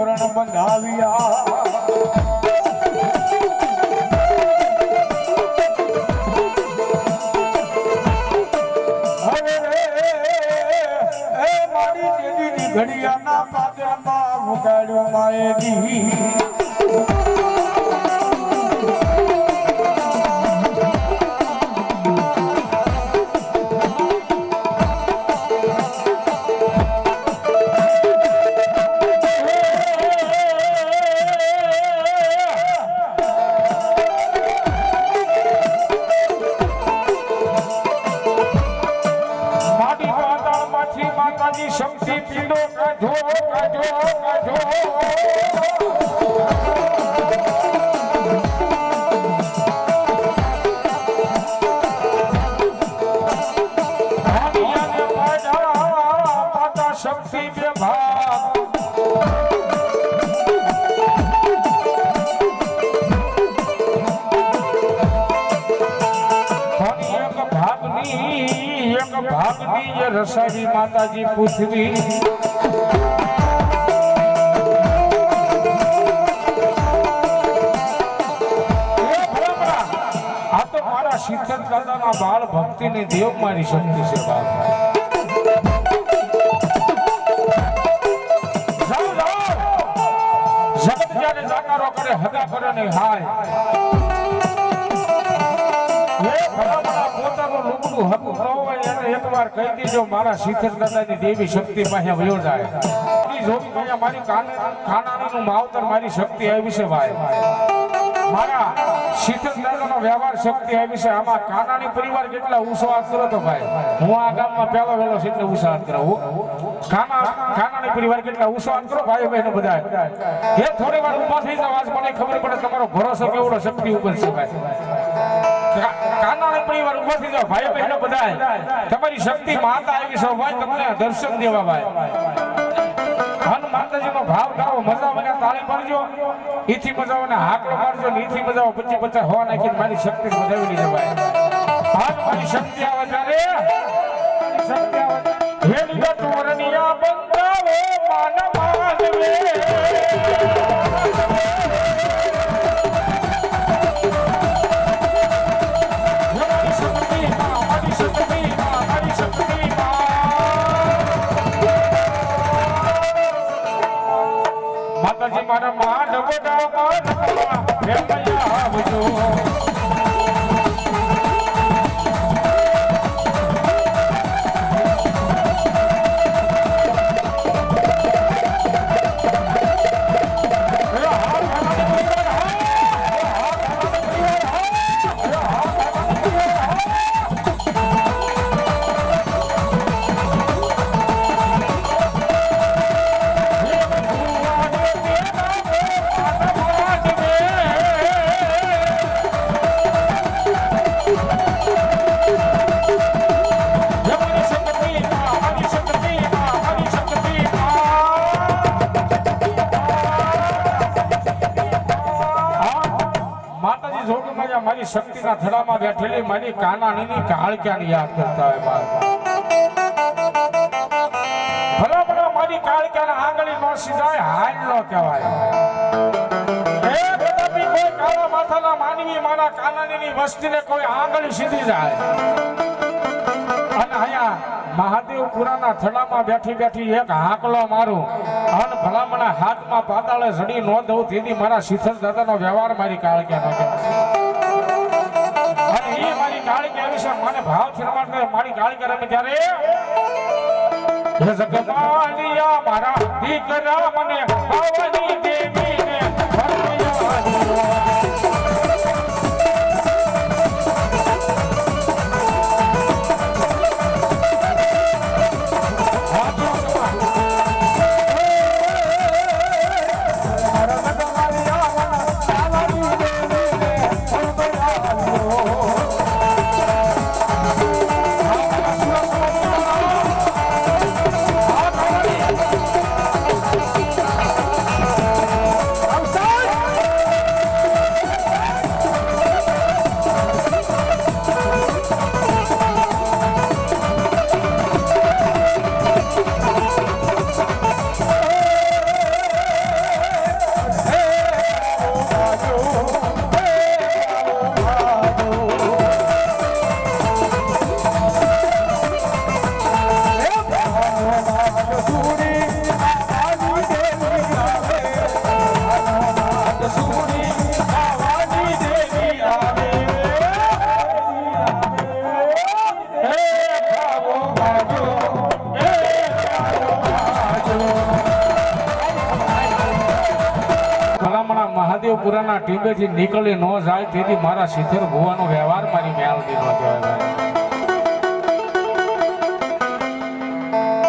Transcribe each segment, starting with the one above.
તોરણ બંધાવ્યા હવે રે, ઉગાડ્યો મારી દેવીની શક્તિ પ્રભા એક ભાગની જે રસાવી માતાજી પૃથ્વી આ તો મારા શીતળ દાદાના બાળ ભક્તિની દેવ મારી શક્તિ છે બાપ જાકારો હગા કરે ને હાય મારા મારી માવતર મારી શક્તિ આવી છે ભાઈ. મારા દાદાનો વ્યવહાર શક્તિ આવી છે. આમાં કાનાની પરિવાર કેટલા ઉત્સાહ તો ભાઈ? હું આ ગામમાં પહેલો વેલો છે એટલે ઉત્સાહ કરો હું ખાનાની પરિવાર કેટલા ઉત્સાહ કરો ભાઈ બહેનો બધા. એ થોડી વાર ઊભા થઈ જાવ આજ મને ખબર પડે તમારો ભરોસો કેવડો શક્તિ ઉપર છે ભાઈ. કા- કાનાણી પરિવાર ઊભા થઈ જાવ ભાઈ બહેનો બધા. તમારી શક્તિ માતા આવી છે ભાઈ, તમને દર્શન દેવા ભાઈ. હન માતાજીનો ભાવ કરો મજા મને તાળી પાડજો. ઈથી મજા ને હાકલો મારજો ને ઈથી મજા પચી હવા નાખીને મારી શક્તિ વધાવી લીધે ભાઈ. શક્તિ આવે ત્યારે મારી શક્તિ માં, મારી શક્તિ માં, મારી શક્તિ માં. મારા માંડ ગોડા માંડ હે મૈયા આવજો મારી કાનાણીની કાળ ક્યાં યાદ કરતા હોય બાપ ભલા ભલા, મારી કાળ ક્યાં આંગળી નો સીધાય, હાલ નો કહેવાય. કોઈ કાળા માથાના માનવી મારા કાનાણીની વસ્તીને કોઈ આંગળી સીધી જાય. અને અહીંયા થડામાં બેઠી બેઠી એક હાંકલો મારું. અન ભલામણા હાથમાં પાતાળે જડી નો દઉં મારા શીતળ દાદાનો વ્યવહાર મારી કાળક્યા નો અને ભાવ કરે મારી ગાળી કરે ત્યારે જગમાલિયા મારા દીકરા મને ભાવની દેવીને મહાદેવપુરાના નીકળી ન જાય, તેથી મારા સિત્તેર ભુવાનો વ્યવહાર મારી મેલડી દીધો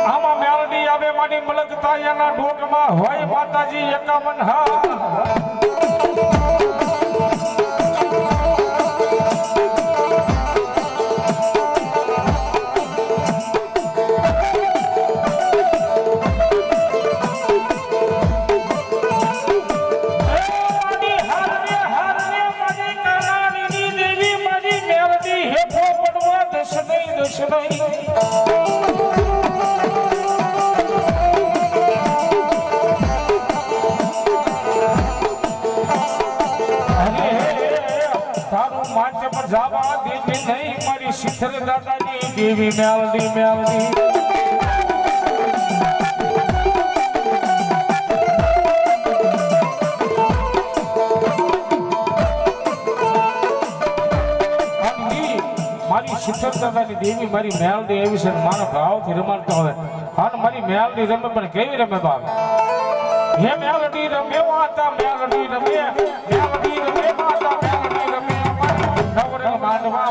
આમાં મેલડી આવે મારી મલકતા એના ડોકમાં હોય માતાજી એકાવન હા દાદાની દેવી મેલડી મેલડી દાદાની દેવી, મારી મેલડી એવી છે મારા ભાવથી રમાડતો હોય. અને મારી મેલડી રમે પણ કેવી રમે ભાવ હે મેલડી રમે, માતા મેલડી રમે. મેલડી રમે, માતા મેલડી રમે. નવરંગ માંડવા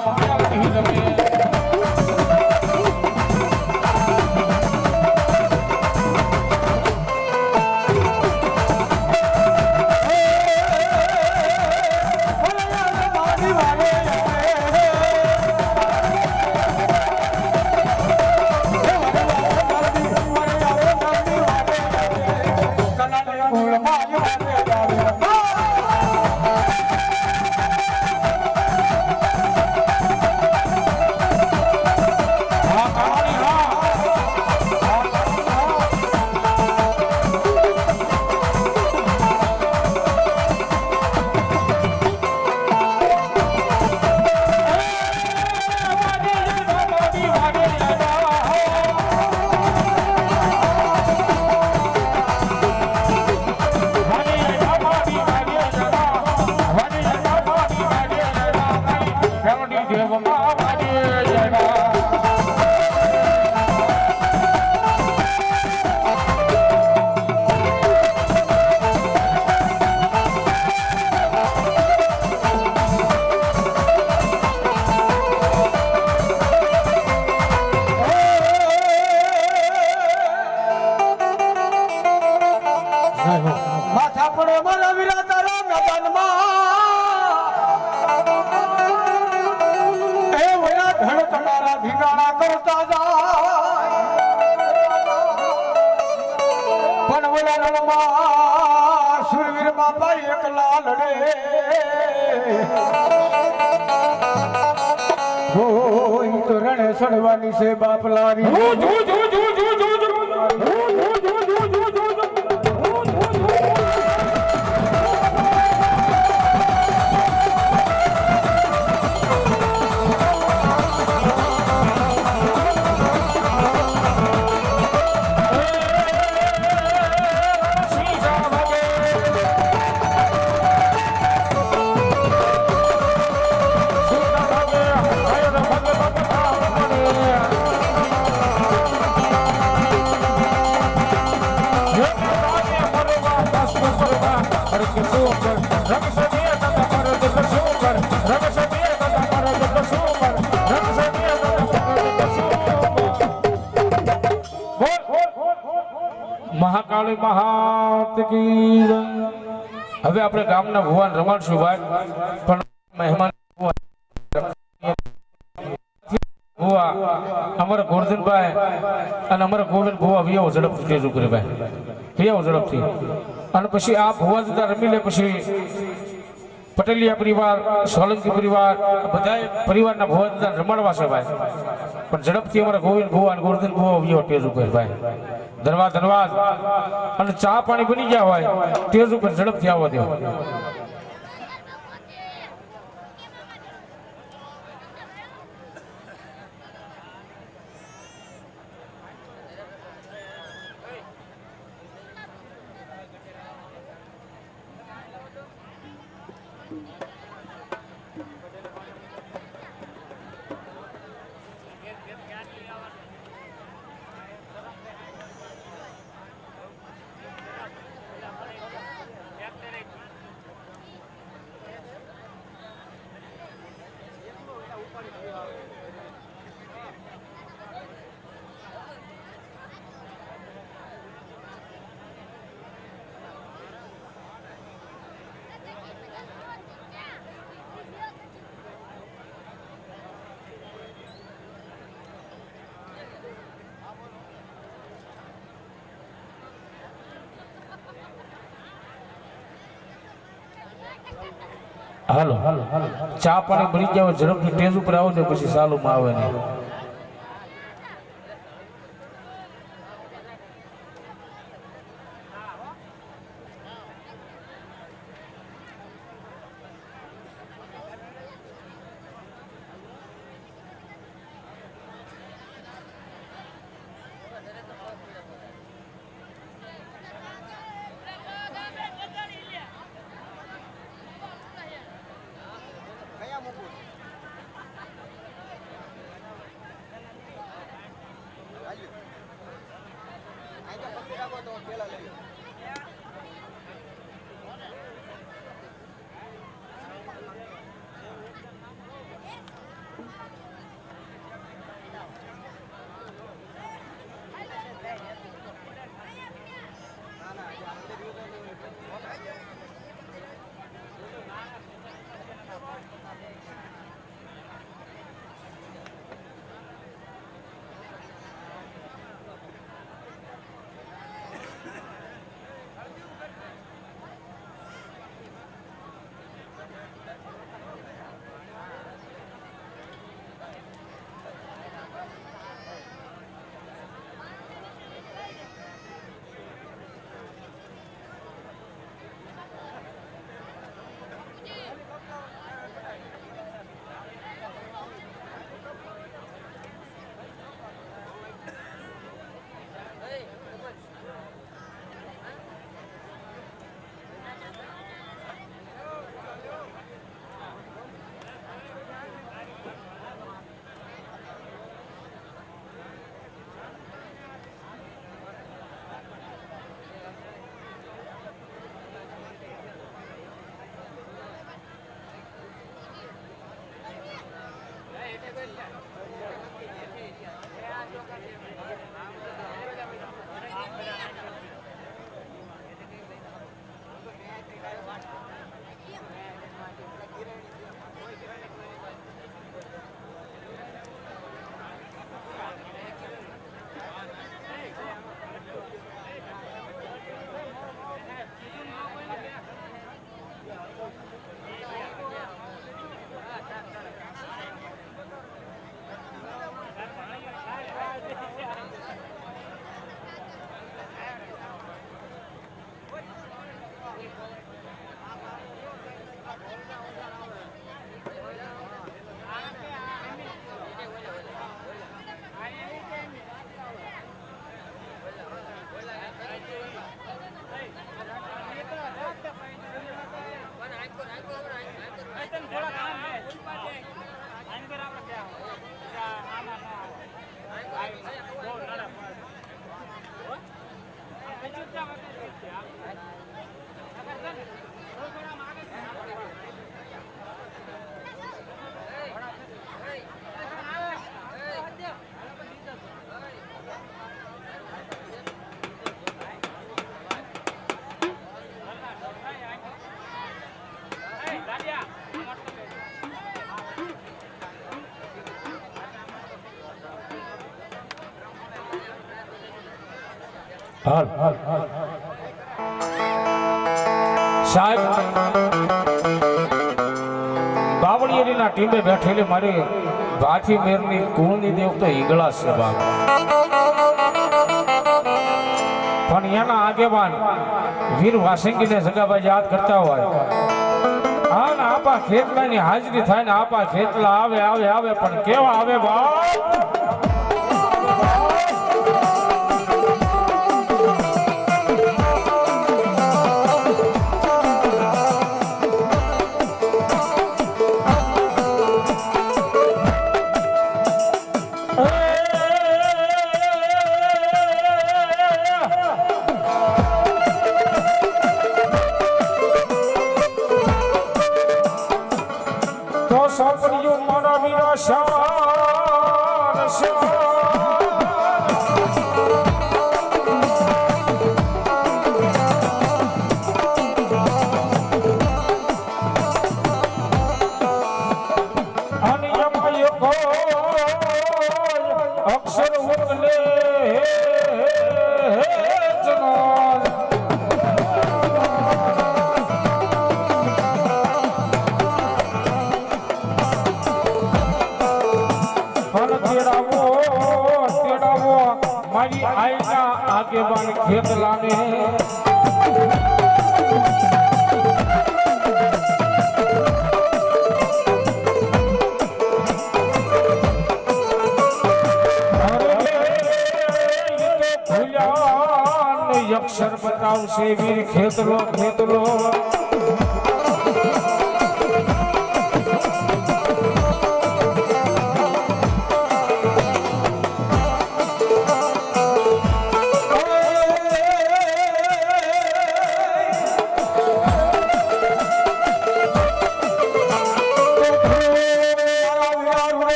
એકલા લડે હો ઈ તો રણે સડવાની છે બાપલારી મહાકાળી મહાત કી. હવે આપણે ગામના ભુવાન રમાડશું ભાઈ પણ મહેમાન ભુવા અમારા ગોરધનભાઈ અને અમારા ગોવિંદ ભુવા વિયાઓ ઝડપથી રજૂ ઉપર ભાઈ વિયાઓ ઝડપથી અને પછી આ ભુવા જતા રમી લે પછી પટેલિયા પરિવાર, સોલંકી પરિવાર બધા પરિવારના ભુવા જતા રમાડવા છે ભાઈ. પણ ઝડપથી અમારા ગોવિંદ ભુવા અને ગોરધન ભુવા તેજ ઉપર ભાઈ. ધન્યવાદ ધન્યવાદ અને ચા પાણી બની ગયા હોય, તેજ ઉપર ઝડપથી આવવા દો હાલો હાલો ચા પાણી ભરી જાવ ઝડપથી ટેજ ઉપર આવો ને પછી સાલુમાં આવે નહીં pegamos la ley. હાલ સાહેબ, બાવળિયારીના ટીમે બેઠેલી મારી ભાથી મેરની કુળની દેવ તો ઈગળા છે બાપ પણ એના આગેવાન વીર વાસંગીને સગાભાઈ યાદ કરતા હોય. હા ને આપા ખેતલાની હાજરી થાય ને આપા ખેતલા આવે આવે આવે, પણ કેવા આવે બાપ?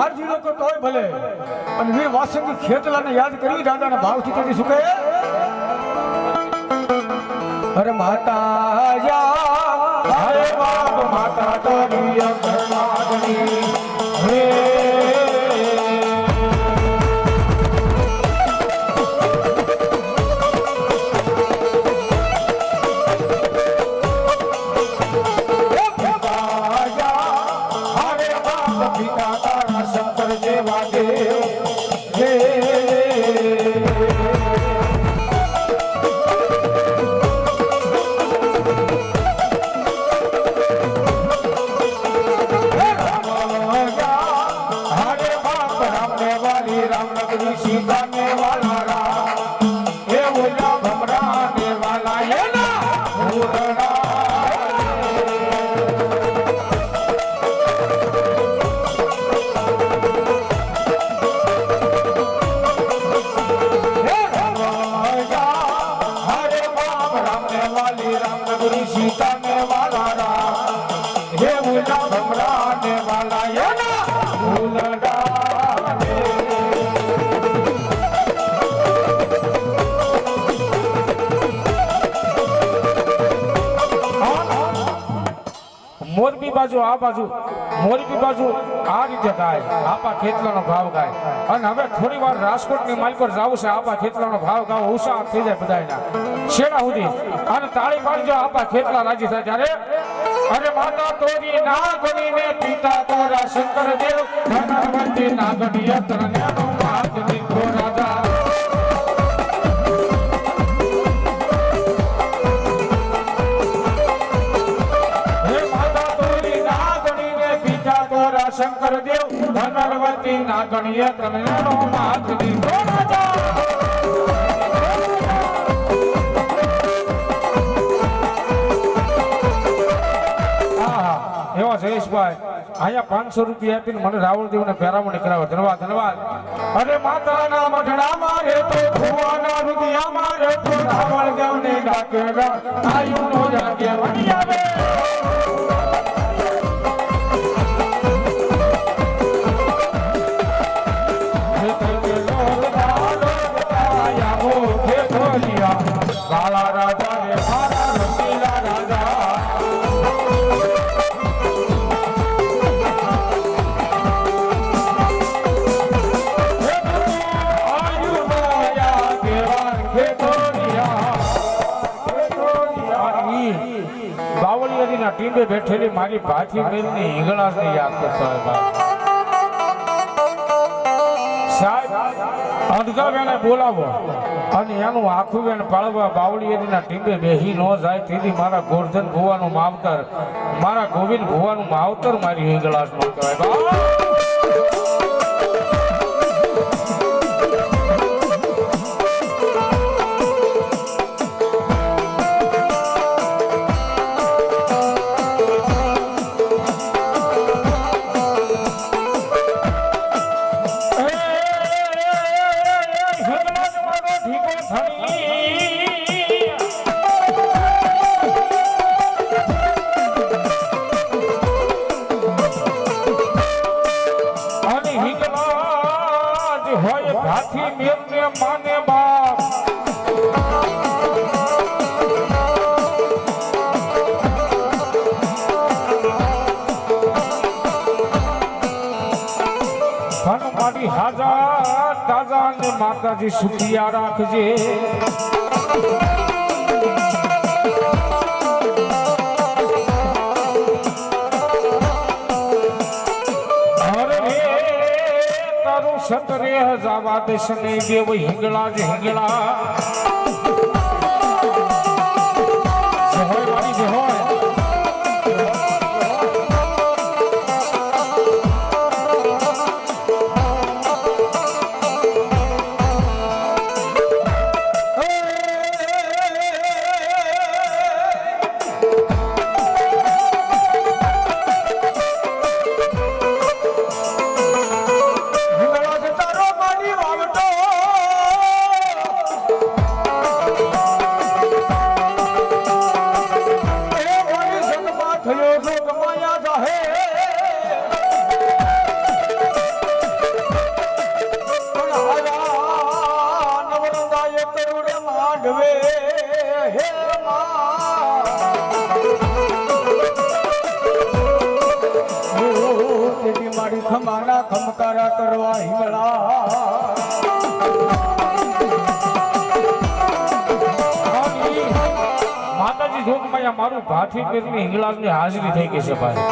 ધરતીનો જીરો તો તોય ભલે. અને વીર વાસંગી ખેતલાને યાદ કરી દાદાના ભાવથી કરી શું કહે અરે માતા યા હરે બાપ, માતા તારી અગરનાગની આ બાજુ, મોરબી બાજુ આ રીતે થાય, આપા ખેતલાનો ભાવ ગાય. અને હવે થોડી વાર રાજકોટની માલ પર જાવું છે, આપા ખેતલાનો ભાવ ગાવ ઉત્સાહ થઈ જાય બધાના છેડા સુધી. અને તાળી પાડજો, આપા ખેતલા રાજી થાય ત્યારે. અરે માતા તોરી નાગણીને પિતા તોરા શંકર ધનવંતી નાગણી યત્ર નેનો માત દીધો રાજા તોરા શંકર દેવ ધનવંતી નાગણીય તનયનો નાથ દીધો રાજા. એવા જયેશભાઈ, અહીંયા પાંચસો રૂપિયા આપીને મને રાવણ દેવ ને પેરામણી કરાવે. ધન્યવાદ ધન્યવાદ. અરે માતાના મઢડા મારે તો ભુવાના રૂપિયા મારે તો રાવણ દેવ ને ડાકે આયુનો જાગે વળી બેઠેલી મારી ભાથી બહેનની હિંગળાસને યાદ કરતા હોય બાપ. સાહેબ બોલાવો અને એનું આખું વેણ પાળવા બાવળિયારીના ટીમે બેહી ન જાય તેથી મારા ગોરધન ભુવાનું માવતર, મારા ગોવિંદ ભુવાનું માવતર મારી હિંગળાસ નો કહેવાય માતાજી સુખિયા રાખજે. સતરે હજાવા દશને દેવ હિંગળા જ હિંગળા. માતાજી જોગમાયા, મારું ભાથી પેરની હિંગળાજની હાજરી થઈ ગઈ છે ભાઈ.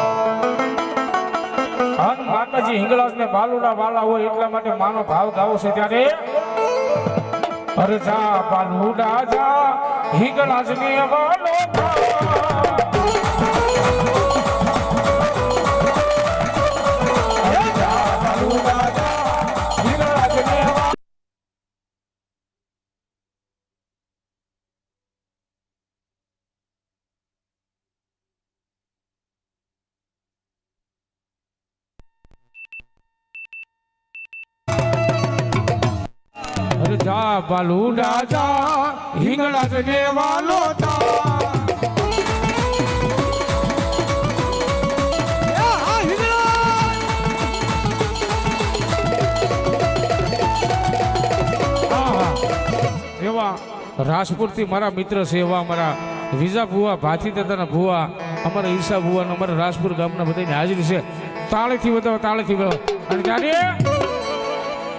હન માતાજી, હિંગળાજને બાલુડા વાલા હોય એટલા માટે માનો ભાવ ગાવો છે ત્યારે. અરે જા, બાલુડા જા, હિંગળાજને વાલો. જા બાલુડા જા હિંગળાજને વાલો તા. એવા રાજપુરથી મારા મિત્ર છે એવા અમારા વિઝા ભુવા ભાથી દાદાના ભુવા અમારા ઈશા ભુવા અમારા રાજપુર ગામના બધાની હાજરી છે. તાળેથી બધા તાળેથી અને ત્યારે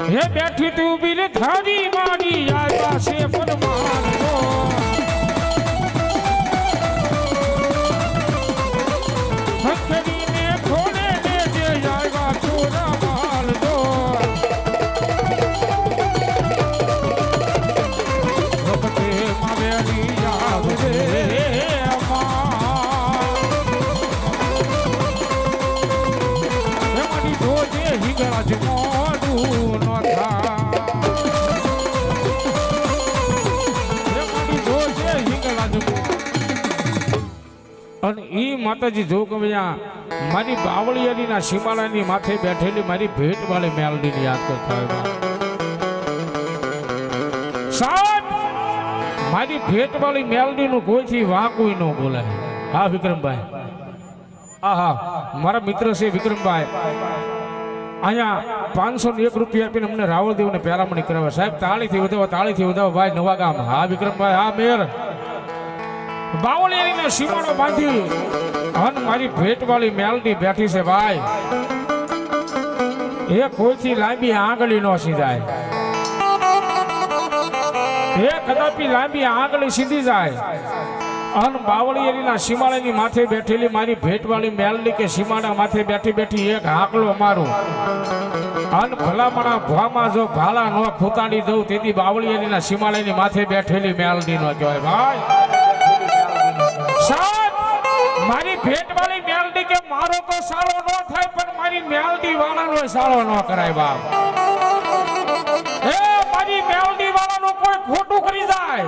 હે બેઠી તું બિલ થારી મારી આવ્યા છે પરમાનતો અને એ માતાજી જો કવ્યા મારી બાવળિયાની સીમાડાની માથે બેઠેલી મારી ભેટ વાળી મેલડીની યાદ કરતા મારી ભેટ વાળી મેલડીનું કોઈથી વાંકુય ન બોલાય હા, વિક્રમભાઈ. આહા, મારા મિત્ર છે વિક્રમભાઈ. અહીંયા પાંચસો ને એક રૂપિયા આપીને અમને રાવળદેવને પહેરામણી કરાવે. સાહેબ, તાળીથી વધાવો તાળીથી વધાવો, ભાઈ, નવા ગામ. હા, વિક્રમભાઈ, હા, મેર. બાવળિયારીને સીમાડો બાંધી હન મારી ભેટવાળી મેલડી બેઠી છે ભાઈ. એ કોઈથી લાંબી આંગળી નો સીધાય. એ કદાપી લાંબી આંગળી સીધી જાય. અન બાવળિયારીના સીમાડાની માથે બેઠેલી મારી ભેટવાળી મેલડી કે સીમાડા માથે બેઠી બેઠી એક હાકલો મારું. અન ભલામણા ભવામાં જો ભાલા ન ખૂતાડી દઉં તેથી બાવળિયારીના સીમાડાની માથે બેઠેલી મેલડી નો કહેવાય ભાઈ. ભેટવાળી મેલડી કે મારો તો સાળો ન થાય, પણ મારી મેલડી વાળાનો સાળો ન કરાય બાપ. એ મારી મેલડી વાળાનો કોઈ ખોટું કરી જાય?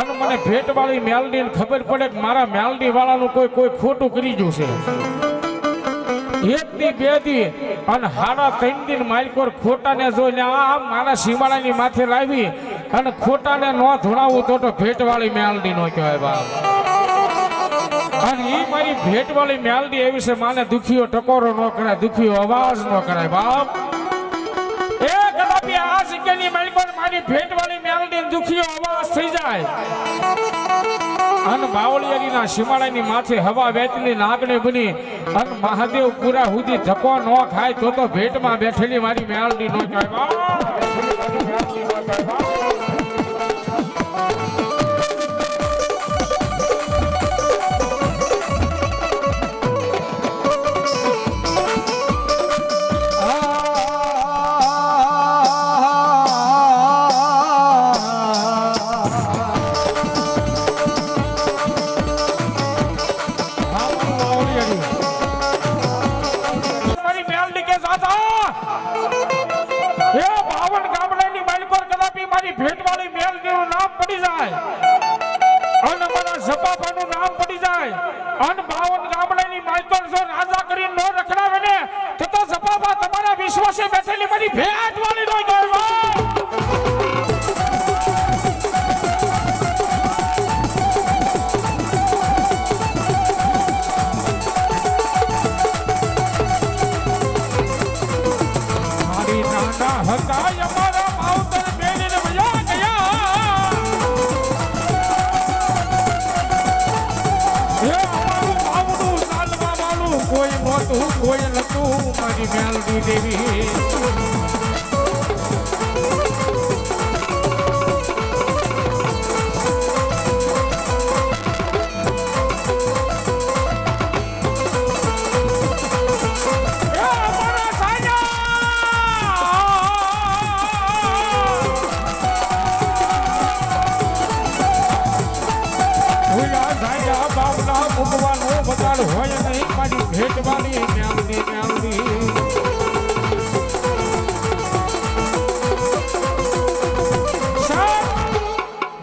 અને મને ભેટ વાળી મેલડી ને ખબર પડે કે મારા મેલડી વાળાનું કોઈ કોઈ ખોટું કરી ગયું છે. એક દી બે દી અને હાડા ત્રણ દિન માલકોર ખોટાને જોઈને આ મારા શિવાળાની માથે લાવી અને ખોટાને ન ધોણાવું તો તો ભેટવાળી મેલડી નો કહેવાય બાપ. અને એ મારી ભેટ વાળી મેલડી એવી છે, માને દુખીઓ ટકોરો ન કરાય, દુખીઓ અવાજ ન કરાય, બાપ. એ કદાપી આ મારી ભેટ વાળી દુખીઓ અવાજ થઈ જાય. અન બાવળિયારીના શિમાળાની માથે હવા વેચલી લાગણી બની, અન મહાદેવ પૂરા સુધી ધક્કો ન ખાય, તો તો ભેટમાં બેઠેલી મારી મેળડી નો કહેવાય મારી મેલડી દેવી.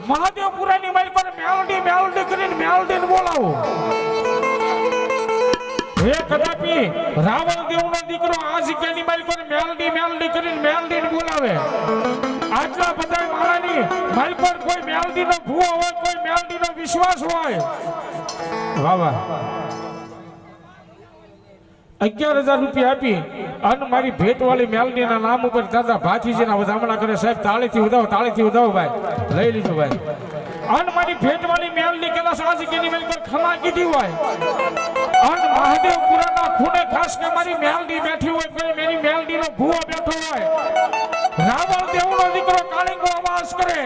મહાદેવપુરાની મારી પર મેલડી મેલડી કરીને મેલડીને બોલાવો. હે કદાપી રાવણ દેવનો દીકરો આ જગ્યાની પર મેલડી મેલડી કરીને મેલડીને બોલાવે. આટલા બધા માળાની માલિકોર કોઈ મેલડીનો ભૂ હોય, કોઈ મેલડીનો વિશ્વાસ હોય. વાહ વાહ. અગિયાર હજાર રૂપિયા આપી અને મારી ભેટવાળી મેલડીના નામ ઉપર દાદા ભાથીજીના વધામણા કરે સાહેબ, તાળીથી વધાવો તાળીથી વધાવો ભાઈ. લઈ લીધો ભાઈ. અને મારી ભેટવાળી મેલડી કદાચ આ જગ્યાની મેલ પર ખમા કીધી હોય. અને મહાદેવપુરાના ખૂણે ખાસ કે મારી મેલડી બેઠી હોય, કોઈ મેરી મેલડીનો ભૂવો બેઠો હોય. રાવણ દેવનો દીકરો કાળીંગો અવાજ કરે.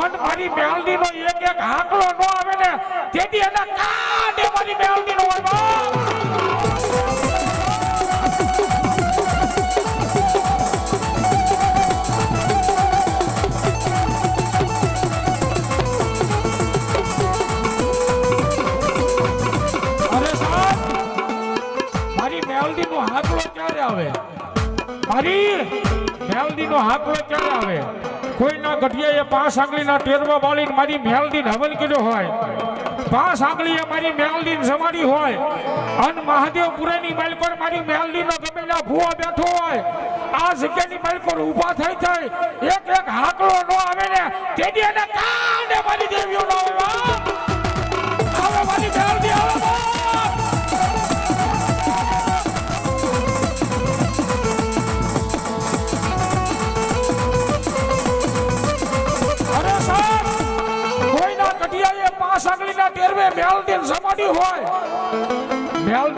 અને મારી મેલડીનો એક એક હાકલો ન આવે ને, તેથી એના કાંડે મારી મેલડીનો હોય મેલડીનો હાકલો ક્યારે આવે. કોઈના ગઢિયાએ પાંચ આંગળીના ટેરવા બાળીને મારી મેલડીને હવન કર્યો હોય. પાંચ આંગળીએ મારી મેલડીને સમારી હોય. અને મહાદેવપુરાની માલ પર મારી મેલડીનો ગમેલા ભૂવા બેઠો હોય. આ જગ્યાની માલ પર ઊભા થઈ થઈ એક એક હાકલો નો આવે ને તેથી એને કાંડે મારી દેવીઓ નો આવે મારી મેલડી આવે. પાંચ આંગળીના સમાડી હોય.